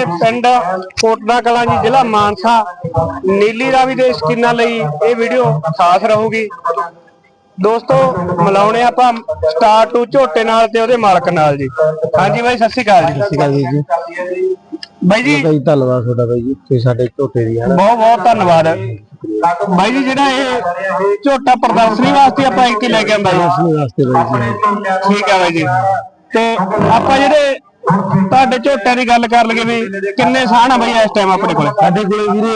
ਇਹ ਪਿੰਡ ਕੋਟਨਾ ਕਲਾਂ ਜੀ ਜ਼ਿਲ੍ਹਾ ਮਾਨਸਾ। ਨੀਲੀ ਰਾਵੀ ਦੇ ਸ਼ਕੀਨਾਂ ਲਈ ਇਹ ਵੀਡੀਓ ਖਾਸ ਰਹੂਗੀ। ਦੋਸਤੋ ਮਿਲਾਉਣੇ ਆਪਾਂ ਸਟਾਰ ਟੂ ਝੋਟੇ ਨਾਲ ਤੇ ਉਹਦੇ ਮਾਲਕ ਨਾਲ ਜੀ। ਹਾਂਜੀ ਬਾਈ ਸਤਿ ਸ਼੍ਰੀ ਅਕਾਲ ਜੀ। ਸਤਿ ਸ਼੍ਰੀ ਅਕਾਲ ਜੀ ਬਾਈ ਜੀ। ਬਾਈ ਧੰਨਵਾਦ ਤੁਹਾਡਾ ਬਾਈ ਜੀ ਤੁਸੀਂ ਸਾਡੇ ਝੋਟੇ ਦੀ ਹਨਾ ਬਹੁਤ ਬਹੁਤ ਧੰਨਵਾਦ। ਬਾਈ ਜੀ ਜਿਹੜਾ ਇਹ ਝੋਟਾ ਪ੍ਰਦਰਸ਼ਨੀ ਵਾਸਤੇ ਆਪਾਂ ਇੱਥੇ ਲੈ ਕੇ ਆਂਦਾ ਜੀ ਇਸ ਵਾਸਤੇ ਬਾਈ ਜੀ। ਠੀਕ ਹੈ ਬਾਈ ਜੀ। ਤੇ ਆਪਾਂ ਜਿਹੜੇ ਤੁਹਾਡੇ ਝੋਟਿਆਂ ਦੀ ਗੱਲ ਕਰ ਲਈਏ ਵੀ ਕਿੰਨੇ ਸਾਹ ਆ ਬਾਈ ਇਸ ਟਾਈਮ ਆਪਣੇ ਕੋਲ? ਸਾਡੇ ਕੋਲੇ ਵੀਰੇ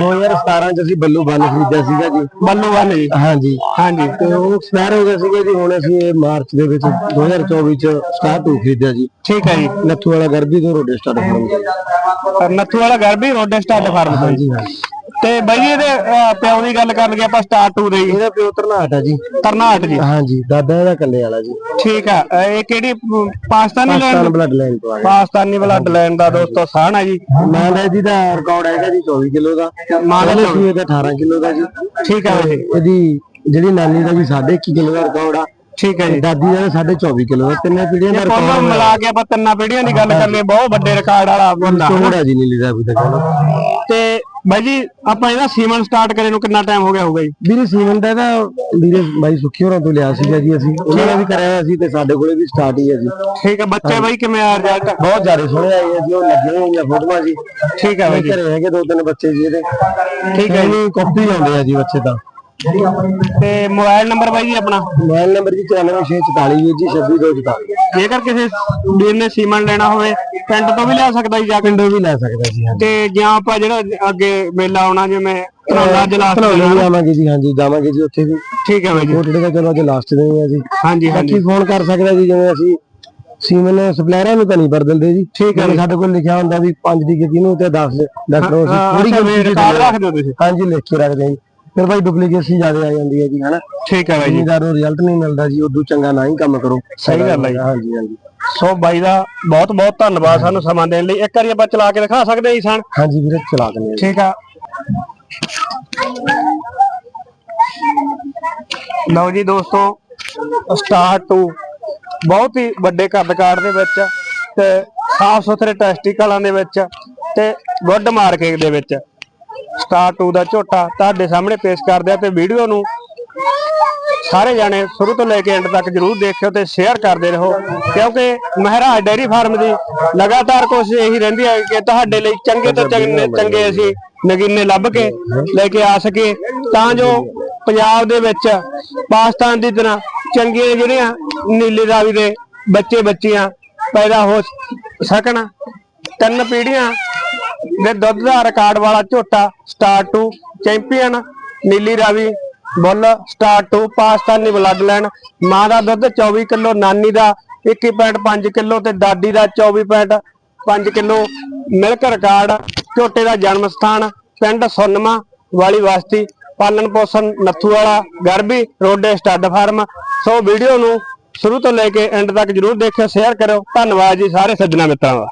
2017 ਚ ਅਸੀਂ ਬੱਲੂ ਬੰਨ ਖਰੀਦਿਆ ਸੀਗਾ ਜੀ। ਬੱਲੂ ਵਾਲੇ ਜੀ। ਹਾਂਜੀ। ਹਾਂਜੀ। ਤੇ ਉਹ ਐਕਸਪਾਇਰ ਹੋ ਗਿਆ ਸੀਗਾ ਜੀ ਹੁਣ ਅਸੀਂ ਇਹ ਮਾਰਚ ਦੇ ਵਿੱਚ 2024 ਚ ਸਟਾਰ ਟੂ ਖਰੀਦਿਆ ਜੀ। ਠੀਕ ਹੈ ਜੀ। ਨੱਥੂ ਵਾਲਾ ਗਰਬੀ ਤੋਂ ਰੋਡੇ ਸਟਾਰਟ ਕਰਾਂਗੇ ਨੱਥੂ ਵਾਲਾ ਵੀ ਰੋਡੇ ਸਟਾਰਟ ਫਾਰਮ ਤੋਂ ਜੀ। ਤੇ ਬਾਈ ਇਹਦੇ ਅਹ, ਪਿਓ ਦੀ ਗੱਲ ਕਰ ਲਈਏ ਆਪਾਂ ਸਟਾਰ ਟੂ ਦੇ ਜੀ ਇਹਦਾ ਪਿਓ ਤਰਨਾਟ ਆ ਜੀ। ਤਰਨਾਟ ਜੀ। ਹਾਂਜੀ ਦਾਦਾ ਇਹਦਾ ਕੱਲੇ ਵਾਲਾ ਜੀ। ਠੀਕ ਆ ਅਹ, ਇਹ ਕਿਹੜੀ ਅਮ, Pakistani Pakistan land blood line ਤੋਂ ਆ ਗਿਆ ਪਾਕਿਸਤਾਨੀ ਬਲੱਡ ਲੈਂਡ ਦਾ ਦੋਸਤੋ ਸਾਹਣ ਹੈ ਜੀ। ਮਾਂ ਦਾ ਜੀ ਦਾ ਰਿਕਾਰਡ ਹੈਗਾ ਜੀ 24 ਕਿਲੋ ਦਾ। ਮਾਂ ਦਾ ਇਹਦੇ ਸੂਏ ਦਾ 18 ਕਿਲੋ ਦਾ ਜੀ। ਠੀਕ ਹੈ ਬਾਈ ਇਹਦੀ ਜਿਹੜੀ ਨਾਨੀ ਦਾ ਵੀ 1.5 ਕਿਲੋ ਦਾ ਰਿਕਾਰਡ ਆ। ਠੀਕ ਹੈ ਜੀ। ਦਾਦੀ ਦਾ 24 ਕਿਲੋ ਦਾ। ਤਿੰਨੇ ਪੀੜੀਆਂ ਦਾ ਕੋਲੋਂ ਰਿਕਾਰਡ ਮਿਲਾ ਕੇ ਆਪਾਂ ਤਿੰਨਾਂ ਪੀੜ੍ਹੀਆਂ ਦੀ ਗੱਲ ਕਰ ਲਈਏ ਬਹੁਤ ਵੱਡੇ ਰਿਕਾਰਡ ਵਾਲਾ ਬੰਦਾ ਚੋੜਾ ਜੀ ਨੀਲੀ ਦਾ ਵੀ ਤੇ ਬਾਈ ਜੀ ਆਪਾਂ ਇਹਦਾ ਸੀਮਨ ਸਟਾਰਟ ਕਰੇ ਨੂੰ ਕਿੰਨਾ ਟਾਈਮ ਹੋ ਗਿਆ ਹੋਊਗਾ ਜੀ? ਵੀਰੇ ਸੀਮਨ ਦਾ ਇਹਦਾ ਵੀਰੇ ਬਾਈ ਸੁਖੀ ਹੋਰਾਂ ਤੋਂ ਲਿਆ ਸੀਗਾ ਜੀ ਅਸੀਂ। ਉਹਨਾਂ ਨੇ ਵੀ ਕਰਾਇਆ ਹੋਇਆ ਸੀ ਤੇ ਸਾਡੇ ਕੋਲੇ ਵੀ ਸਟਾਰਟ ਹੀ ਹੈ ਜੀ। ਠੀਕ ਹੈ ਬੱਚੇ ਬਾਈ ਕਿਵੇਂ ਆ ਰਿਜ਼ਲਟ ਬਹੁਤ ਜ਼ਿਆਦਾ ਸੋਹਣੇ ਆਏ ਆ ਜੀ ਉਹ ਲੱਗੇ ਹੋਈਆਂ ਫੋਟੋਆਂ ਜੀ। ਠੀਕ ਹੈ ਬਾਈ ਜੀ। ਘਰੇ ਹੈਗੇ ਦੋ ਤਿੰਨ ਬੱਚੇ ਜੀ ਇਹਦੇ। ਠੀਕ ਹੈ ਜੀ। ਕਾਪੀ ਆਉਂਦੇ ਆ ਜੀ ਬੱਚੇ ਤਾਂ। ਤੇ ਮੋਬਾਈਲ ਨੰਬਰ ਬਾਈ ਜੀ ਆਪਣਾ? ਮੋਬਾਈਲ ਨੰਬਰ ਜੀ 94644 ਵੀਰ ਜੀ 26244 ਜੇਕਰ ਕਿਸੇ ਵੀਰ ਨੇ ਸੀਮਨ ਲੈਣਾ ਹੋਵੇ ਪਿੰਡ ਤੋਂ ਵੀ ਲੈ ਸਕਦਾ ਜੀ ਜਾ ਕੇ? ਪਿੰਡੋਂ ਵੀ ਲੈ ਸਕਦਾ ਜੀ ਹਾਂਜੀ। ਤੇ ਜਾਂ ਆਪਾਂ ਜਿਹੜਾ ਅੱਗੇ ਮੇਲਾ ਆਉਣਾ ਜਿਵੇਂ ਧਨੌਲਾ ਜਲਾਸ ਧਨੌਲੇ ਵੀ ਆਵਾਂਗੇ ਜੀ ਹਾਂਜੀ ਜਾਵਾਂਗੇ ਜੀ ਉੱਥੇ ਵੀ। ਠੀਕ ਹੈ ਬਾਈ ਜੀ। ਉਹ ਜਿਹੜੇ ਚਲੋ ਅੱਜ ਲਾਸਟ ਦੇ ਆ ਜੀ। ਹਾਂਜੀ ਹਾਂਜੀ। ਬਾਕੀ ਫੋਨ ਕਰ ਸਕਦਾ ਜੀ ਜਿਵੇਂ ਅਸੀਂ ਸੀਮਨ ਸਪਲਾਇਰਾਂ ਨੂੰ ਤਾਂ ਨਹੀਂ ਪਰ ਦਿੰਦੇ ਜੀ। ਠੀਕ ਹੈ ਸਾਡੇ ਕੋਲ ਲਿਖਿਆ ਹੁੰਦਾ ਵੀ 5 ਦੀ ਕਿਤੀ ਨੂੰ ਤੇ 10 ਡਾਕਟਰ ਅਸੀਂ ਥੋੜੀ ਥੋੜੀ ਰਿਕਾਰਡ ਰੱਖ ਦਿਓ ਤੁਸੀਂ। ਹਾਂਜੀ ਲਿਖ ਕੇ ਰੱਖਦੇ ਹਾਂ ਜੀ। ਫਿਰ ਭਾਈ ਡੁਪਲੀਕੇਸੀ ਜ਼ਿਆਦਾ ਆ ਜਾਂਦੀ ਹੈ ਜੀ ਹਨਾ। ਠੀਕ ਹੈ ਬਾਈ ਜੀ। ਜਿੰਨੀਦਾਰ ਨੂੰ ਰਿਜ਼ਲਟ ਨਹੀਂ ਮਿਲਦਾ ਜੀ ਉਦੋਂ ਚੰਗਾ ਨਾ ਹੀ ਕੰਮ ਕਰੋ। ਸਹੀ ਗੱਲ ਹੈ ਜੀ। ਹਾਂਜੀ ਹਾਂਜੀ। ਸੋ ਬਾਈ ਦਾ ਬਹੁਤ ਬਹੁਤ ਧੰਨਵਾਦ ਸਾਨੂੰ ਸਮਾਂ ਦੇਣ ਲਈ। ਇੱਕ ਵਾਰੀ ਆਪਾਂ ਚਲਾ ਕੇ ਦਿਖਾ ਸਕਦੇ ਹਾਂ ਜੀ ਸਣ ਹਾਂਜੀ ਵੀਰੇ ਚਲਾ ਦਿੰਦੇ। ਠੀਕ ਆ। ਲਓ ਜੀ ਦੋਸਤੋ ਸਟਾਰ 2 ਬਹੁਤ ਹੀ ਵੱਡੇ ਕੱਦਕਾਰ ਦੇ ਵਿੱਚ ਤੇ ਸਾਫ਼ ਸੁਥਰੇ ਟੈਸਟੀਕਲਾਂ ਦੇ ਵਿੱਚ ਤੇ ਗੁੱਡ ਮਾਰਕਿੰਗ ਦੇ ਵਿੱਚ। ਸਟਾਰ 2 ਦਾ ਝੋਟਾ ਤੁਹਾਡੇ ਸਾਹਮਣੇ ਪੇਸ਼ ਕਰਦੇ ਆ ਤੇ ਵੀਡੀਓ ਨੂੰ ਸਾਰੇ ਜਾਣੇ ਸ਼ੁਰੂ ਤੋਂ ਲੈ ਕੇ ਐਂਡ ਤੱਕ ਜਰੂਰ ਦੇਖਿਓ ਤੇ ਸ਼ੇਅਰ ਕਰਦੇ ਰਹੋ ਕਿਉਂਕਿ ਮਹਾਰਾਜ ਡੈਰੀ ਫਾਰਮ ਦੀ ਲਗਾਤਾਰ ਕੋਸ਼ਿਸ਼ ਇਹੀ ਰਹਿੰਦੀ ਹੈ ਕਿ ਤੁਹਾਡੇ ਲਈ ਚੰਗੇ ਤੋਂ ਚੰਗੇ ਚੰਗੇ ਅਸੀਂ ਨਗੀਨੇ ਲੱਭ ਕੇ ਲੈ ਕੇ ਆ ਸਕੀਏ। ਤਾਂ ਜੋ ਪੰਜਾਬ ਦੇ ਵਿੱਚ ਪਾਕਿਸਤਾਨ ਦੀ ਤਰ੍ਹਾਂ ਚੰਗੀਆਂ ਜਿਹੜੀਆਂ ਨੀਲੀ ਰਾਵੀ ਦੇ ਬੱਚੇ ਬੱਚੀਆਂ ਪੈਦਾ ਹੋ ਸਕਣ ਤਿੰਨ ਪੀੜ੍ਹੀਆਂ ਦੇ ਦੁੱਧ ਦਾ ਰਿਕਾਰਡ ਵਾਲਾ ਝੋਟਾ star 2 champion Nili Ravi bull star two Pakistani blood line ਮਾਂ ਦਾ ਦੁੱਧ 24 ਕਿਲੋ, ਨਾਨੀ ਦਾ 21.5 ਕਿਲੋ ਤੇ ਦਾਦੀ ਦਾ 24.5 ਕਿਲੋ। ਮਿਲਕ ਰਿਕਾਰਡ ਝੋਟੇ ਦਾ ਜਨਮ ਸਥਾਨ, ਪਿੰਡ ਸੁੰਨਮਾ, ਵਾਲੀ ਵਸਤੀ, ਪਾਲਣ ਪੋਸ਼ਣ Nathuwala Garbi, Rode stud farm so video ਨੂੰ ਸ਼ੁਰੂ ਤੋਂ ਲੈ ਕੇ ਐਂਡ ਤੱਕ ਜਰੂਰ ਦੇਖਿਓ ਸ਼ੇਅਰ ਕਰਿਓ। ਧੰਨਵਾਦ ਜੀ ਸਾਰੇ ਸੱਜਣਾ ਮਿੱਤਰਾਂ ਦਾ।